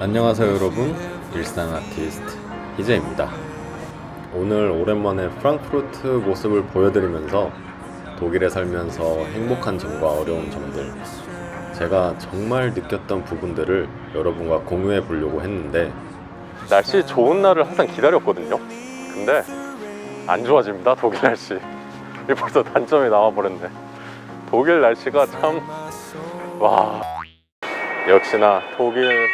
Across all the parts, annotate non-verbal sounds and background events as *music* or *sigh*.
안녕하세요 여러분. 일상 아티스트 희재입니다. 오늘 오랜만에 프랑크푸르트 모습을 보여드리면서 독일에 살면서 행복한 점과 어려운 점들 제가 정말 느꼈던 부분들을 여러분과 공유해 보려고 했는데 날씨 좋은 날을 항상 기다렸거든요. 근데 안 좋아집니다 독일 날씨. 벌써 단점이 나와버렸네. 독일 날씨가 참 와. 역시나 독일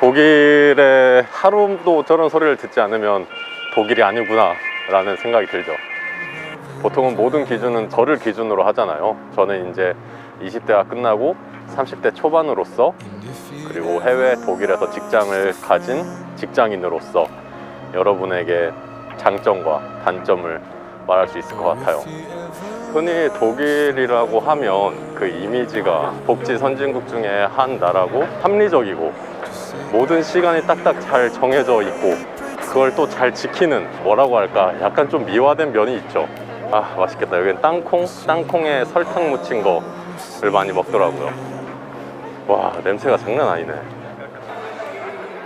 독일에 하루도 저런 소리를 듣지 않으면 독일이 아니구나 라는 생각이 들죠. 보통은 모든 기준은 저를 기준으로 하잖아요. 저는 이제 20대가 끝나고 30대 초반으로서 그리고 해외 독일에서 직장을 가진 직장인으로서 여러분에게 장점과 단점을 말할 수 있을 것 같아요. 흔히 독일이라고 하면 그 이미지가 복지 선진국 중에 한 나라고 합리적이고 모든 시간이 딱딱 잘 정해져 있고 그걸 또 잘 지키는 뭐라고 할까? 약간 좀 미화된 면이 있죠. 아 맛있겠다. 여기는 땅콩? 땅콩에 설탕 묻힌 거를 많이 먹더라고요. 와 냄새가 장난 아니네.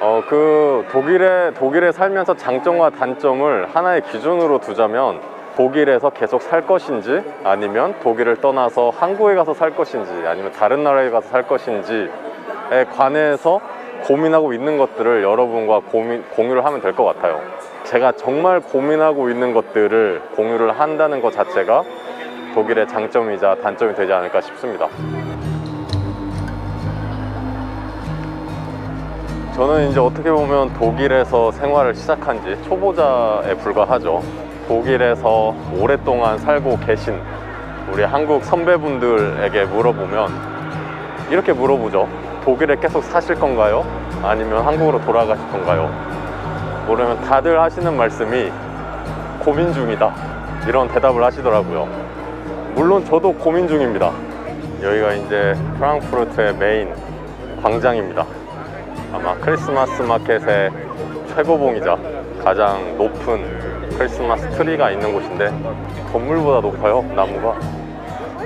어 그 독일에 독일에 살면서 장점과 단점을 하나의 기준으로 두자면 독일에서 계속 살 것인지 아니면 독일을 떠나서 한국에 가서 살 것인지 아니면 다른 나라에 가서 살 것인지에 관해서 고민하고 있는 것들을 여러분과 고민, 공유를 하면 될 것 같아요. 제가 정말 고민하고 있는 것들을 공유를 한다는 것 자체가 독일의 장점이자 단점이 되지 않을까 싶습니다. 저는 이제 어떻게 보면 독일에서 생활을 시작한 지 초보자에 불과하죠. 독일에서 오랫동안 살고 계신 우리 한국 선배분들에게 물어보면 이렇게 물어보죠. 독일에 계속 사실 건가요? 아니면 한국으로 돌아가실 건가요? 모르면 다들 하시는 말씀이 고민 중이다. 이런 대답을 하시더라고요. 물론 저도 고민 중입니다. 여기가 이제 프랑크푸르트의 메인 광장입니다. 아마 크리스마스 마켓의 최고봉이자 가장 높은 크리스마스 트리가 있는 곳인데 건물보다 높아요 나무가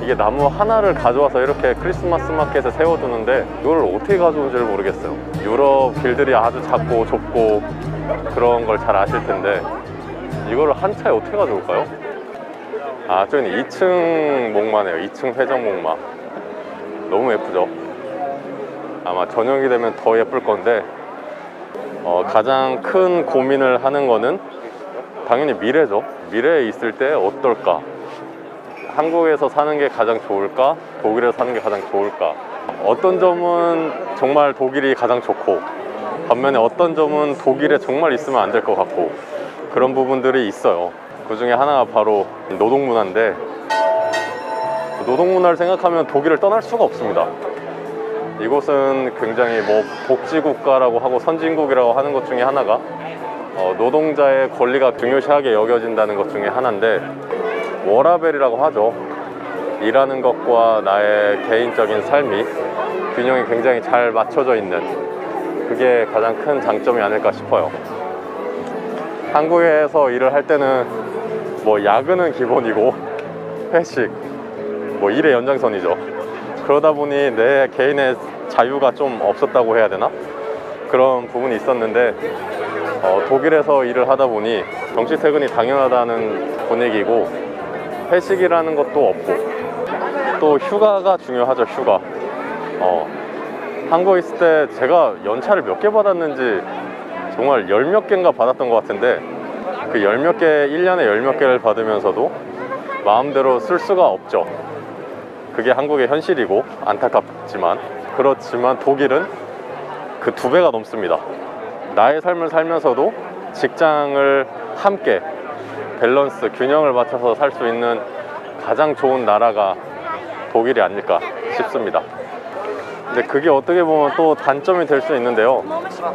이게 나무 하나를 가져와서 이렇게 크리스마스 마켓에 세워두는데 이걸 어떻게 가져온지를 모르겠어요 유럽 길들이 아주 작고 좁고 그런 걸 잘 아실 텐데 이거를 한 차에 어떻게 가져올까요? 아 저기는 2층 목마네요 2층 회전 목마 너무 예쁘죠 아마 저녁이 되면 더 예쁠 건데 어, 가장 큰 고민을 하는 거는 당연히 미래죠. 미래에 있을 때 어떨까? 한국에서 사는 게 가장 좋을까? 독일에서 사는 게 가장 좋을까? 어떤 점은 정말 독일이 가장 좋고 반면에 어떤 점은 독일에 정말 있으면 안 될 것 같고 그런 부분들이 있어요. 그 중에 하나가 바로 노동 문화인데 노동 문화를 생각하면 독일을 떠날 수가 없습니다. 이곳은 굉장히 뭐 복지 국가라고 하고 선진국이라고 하는 것 중에 하나가 어, 노동자의 권리가 중요시하게 여겨진다는 것 중에 하나인데 워라벨이라고 하죠. 일하는 것과 나의 개인적인 삶이 균형이 굉장히 잘 맞춰져 있는 그게 가장 큰 장점이 아닐까 싶어요. 한국에서 일을 할 때는 뭐 야근은 기본이고 *laughs* 회식, 뭐 일의 연장선이죠. 그러다 보니 내 개인의 자유가 좀 없었다고 해야 되나? 그런 부분이 있었는데 어, 독일에서 일을 하다 보니 정시 퇴근이 당연하다는 분위기고 회식이라는 것도 없고. 또 휴가가 중요하죠 휴가. 어, 한국에 있을 때 제가 연차를 몇 개 받았는지 정말 열 몇 개인가 받았던 것 같은데 그 열 몇 개, 1년에 열 몇 개를 받으면서도 마음대로 쓸 수가 없죠. 그게 한국의 현실이고 안타깝지만. 그렇지만 독일은 그 두 배가 넘습니다. 나의 삶을 살면서도 직장을 함께 밸런스, 균형을 맞춰서 살 수 있는 가장 좋은 나라가 독일이 아닐까 싶습니다. 근데 그게 어떻게 보면 또 단점이 될 수 있는데요.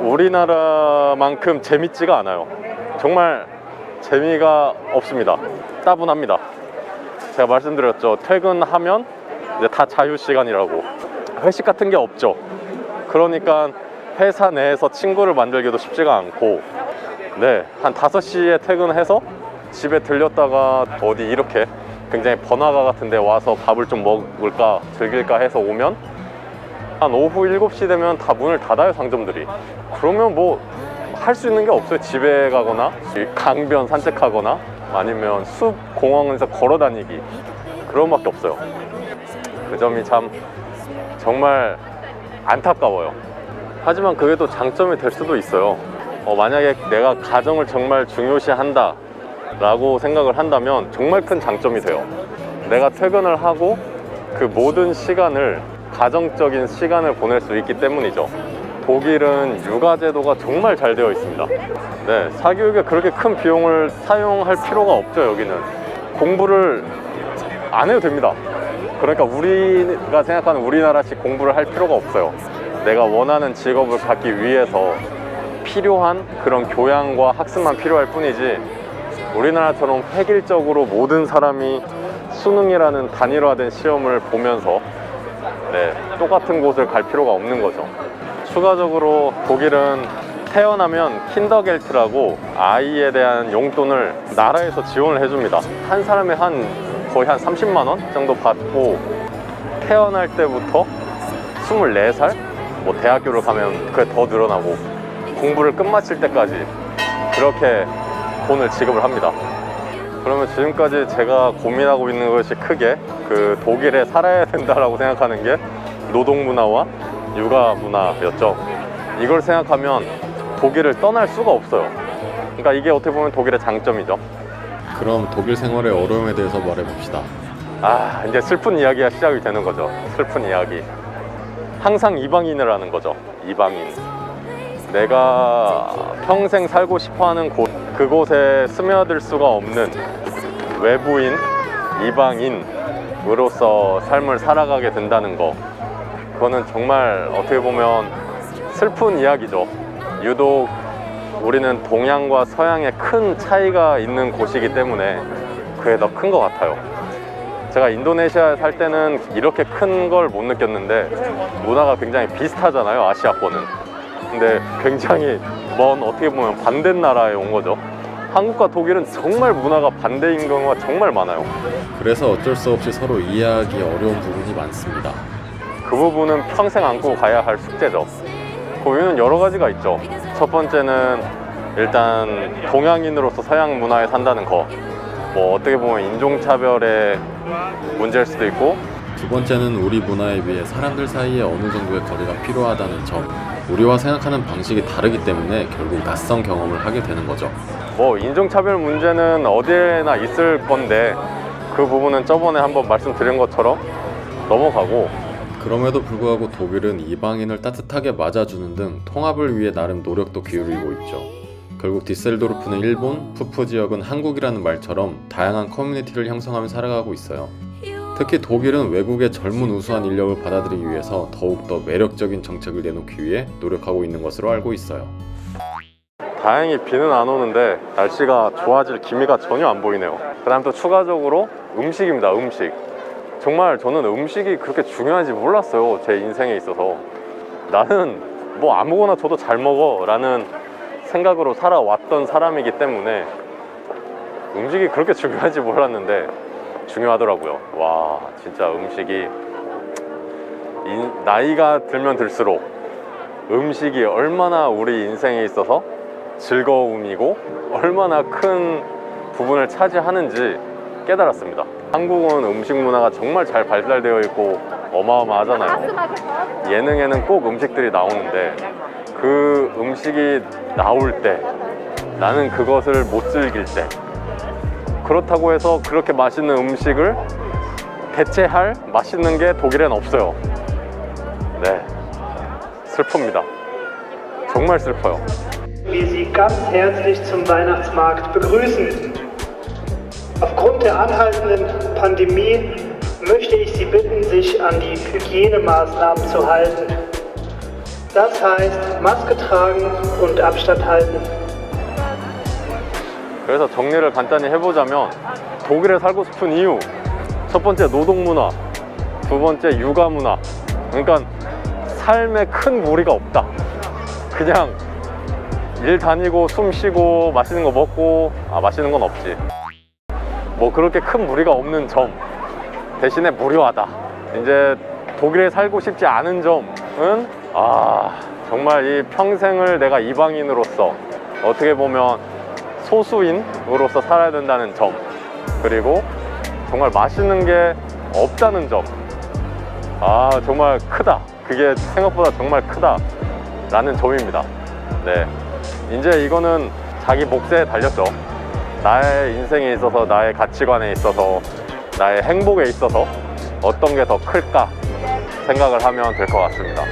우리나라만큼 재밌지가 않아요. 정말 재미가 없습니다. 따분합니다. 제가 말씀드렸죠. 퇴근하면 이제 다 자유 시간이라고 회식 같은 게 없죠. 그러니까 회사 내에서 친구를 만들기도 쉽지가 않고 네, 한 5시에 퇴근해서 집에 들렸다가 어디 이렇게 굉장히 번화가 같은 데 와서 밥을 좀 먹을까 즐길까 해서 오면 한 오후 7시 되면 다 문을 닫아요 상점들이. 그러면 뭐 할 수 있는 게 없어요. 집에 가거나 이 강변 산책하거나 아니면 숲 공원에서 걸어 다니기. 그런 밖에 없어요. 그 점이 참 정말 안타까워요. 하지만 그게 또 장점이 될 수도 있어요. 어, 만약에 내가 가정을 정말 중요시한다 라고 생각을 한다면 정말 큰 장점이 돼요. 내가 퇴근을 하고 그 모든 시간을 가정적인 시간을 보낼 수 있기 때문이죠. 독일은 육아 제도가 정말 잘 되어 있습니다. 네, 사교육에 그렇게 큰 비용을 사용할 필요가 없죠 여기는. 공부를 안 해도 됩니다. 그러니까 우리가 생각하는 우리나라식 공부를 할 필요가 없어요. 내가 원하는 직업을 갖기 위해서 필요한 그런 교양과 학습만 필요할 뿐이지 우리나라처럼 획일적으로 모든 사람이 수능이라는 단일화된 시험을 보면서 네, 똑같은 곳을 갈 필요가 없는 거죠. 추가적으로 독일은 태어나면 킨더겔트라고 아이에 대한 용돈을 나라에서 지원을 해줍니다. 한 사람에 한 거의 한 30만 원 정도 받고 태어날 때부터 24살 뭐 대학교를 가면 그게 더 늘어나고 공부를 끝마칠 때까지 그렇게 돈을 지급을 합니다. 그러면 지금까지 제가 고민하고 있는 것이 크게 그 독일에 살아야 된다라고 생각하는 게 노동 문화와 육아 문화였죠. 이걸 생각하면 독일을 떠날 수가 없어요. 그러니까 이게 어떻게 보면 독일의 장점이죠. 그럼 독일 생활의 어려움에 대해서 말해봅시다. 아, 이제 슬픈 이야기가 시작이 되는 거죠. 슬픈 이야기. 항상 이방인을 하는 거죠. 이방인. 내가 평생 살고 싶어 하는 곳, 그곳에 스며들 수가 없는 외부인, 이방인으로서 삶을 살아가게 된다는 거. 그거는 정말 어떻게 보면 슬픈 이야기죠. 유독 우리는 동양과 서양의 큰 차이가 있는 곳이기 때문에 그게 더 큰 것 같아요. 제가 인도네시아에 살 때는 이렇게 큰 걸 못 느꼈는데 문화가 굉장히 비슷하잖아요 아시아권은 근데 굉장히 먼 어떻게 보면 반대 나라에 온 거죠. 한국과 독일은 정말 문화가 반대인 경우가 정말 많아요. 그래서 어쩔 수 없이 서로 이해하기 어려운 부분이 많습니다. 그 부분은 평생 안고 가야 할 숙제죠. 그 이유는 여러 가지가 있죠. 첫 번째는 일단 동양인으로서 서양 문화에 산다는 거. 뭐 어떻게 보면 인종차별의 문제일 수도 있고 두 번째는 우리 문화에 비해 사람들 사이에 어느 정도의 거리가 필요하다는 점. 우리와 생각하는 방식이 다르기 때문에 결국 낯선 경험을 하게 되는 거죠. 뭐 인종차별 문제는 어디에나 있을 건데 그 부분은 저번에 한번 말씀드린 것처럼 넘어가고 그럼에도 불구하고 독일은 이방인을 따뜻하게 맞아주는 등 통합을 위해 나름 노력도 기울이고 있죠. 결국 디셀도르프는 일본, 푸프 지역은 한국이라는 말처럼 다양한 커뮤니티를 형성하며 살아가고 있어요. 특히 독일은 외국의 젊은 우수한 인력을 받아들이기 위해서 더욱더 매력적인 정책을 내놓기 위해 노력하고 있는 것으로 알고 있어요. 다행히 비는 안 오는데 날씨가 좋아질 기미가 전혀 안 보이네요. 그 다음 또 추가적으로 음식입니다 음식. 정말 저는 음식이 그렇게 중요한지 몰랐어요 제 인생에 있어서. 나는 뭐 아무거나 줘도 잘 먹어 라는 생각으로 살아왔던 사람이기 때문에 음식이 그렇게 *laughs* 중요한지 몰랐는데 중요하더라고요 와 진짜 음식이 인- 나이가 들면 들수록 음식이 얼마나 우리 인생에 있어서 즐거움이고 얼마나 큰 부분을 차지하는지 깨달았습니다. 한국은 음식 문화가 정말 잘 발달되어 있고 어마어마하잖아요. 예능에는 꼭 음식들이 나오는데 그 음식이 나올 때 나는 그것을 못 즐길 때 그렇다고 해서 그렇게 맛있는 음식을 대체할 맛있는 게 독일엔 없어요. 네. 슬픕니다. 정말 슬퍼요. wir Sie ganz herzlich zum Weihnachtsmarkt begrüßen. Aufgrund der anhaltenden Pandemie möchte ich Sie bitten, sich an die Hygienemaßnahmen zu halten. Das heißt, Maske tragen und Abstand halten. 그래서 정리를 간단히 해보자면 독일에 살고 싶은 이유. 첫 번째 노동 문화. 두 번째 육아 문화. 그러니까 삶에 큰 무리가 없다. 그냥 일 다니고 숨 쉬고 맛있는 거 먹고 아 맛있는 건 없지. 뭐 그렇게 큰 무리가 없는 점. 대신에 무료하다. 이제 독일에 살고 싶지 않은 점은 아 정말 이 평생을 내가 이방인으로서 어떻게 보면 소수인으로서 살아야 된다는 점 그리고 정말 맛있는 게 없다는 점. 아, 정말 크다. 그게 생각보다 정말 크다. 라는 점입니다. 네. 이제 이거는 자기 몫에 달렸죠. 나의 인생에 있어서, 나의 가치관에 있어서, 나의 행복에 있어서 어떤 게 더 클까 생각을 하면 될 것 같습니다.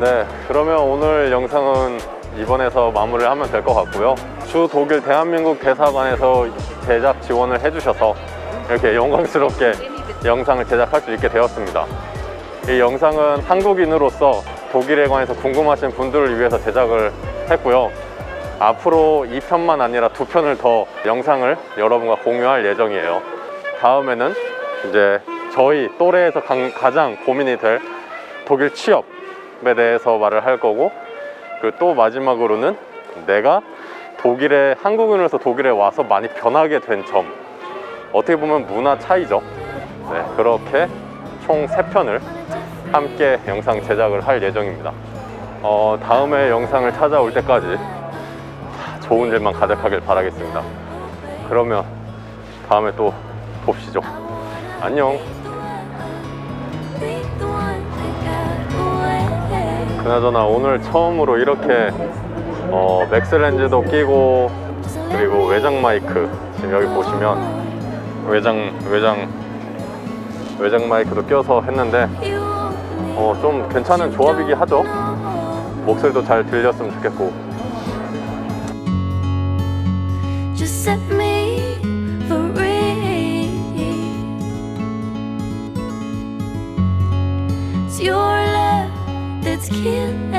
네, 그러면 오늘 영상은 이번에서 마무리를 하면 될 것 같고요. 주 독일 대한민국 대사관에서 제작 지원을 해주셔서 이렇게 영광스럽게 영상을 제작할 수 있게 되었습니다. 이 영상은 한국인으로서 독일에 관해서 궁금하신 분들을 위해서 제작을 했고요. 앞으로 2편만 아니라 2편을 더 영상을 여러분과 공유할 예정이에요. 다음에는 이제 저희 또래에서 강- 가장 고민이 될 독일 취업 에 대해서 말을 할 거고 그리고 또 마지막으로는 내가 독일에 한국인으로서 독일에 와서 많이 변하게 된 점. 어떻게 보면 문화 차이죠. 네, 그렇게 총 3편을 함께 영상 제작을 할 예정입니다. 어, 다음에 영상을 찾아올 때까지 좋은 일만 가득하길 바라겠습니다. 그러면 다음에 또 봅시죠. 안녕 그나저나 오늘 처음으로 이렇게 어, 맥스렌즈도 끼고 그리고 외장 마이크. 지금 여기 보시면 외장 외장 외장 마이크도 껴서 했는데 어, 좀 괜찮은 조합이긴 하죠? 목소리도 잘 들렸으면 좋겠고 Skin.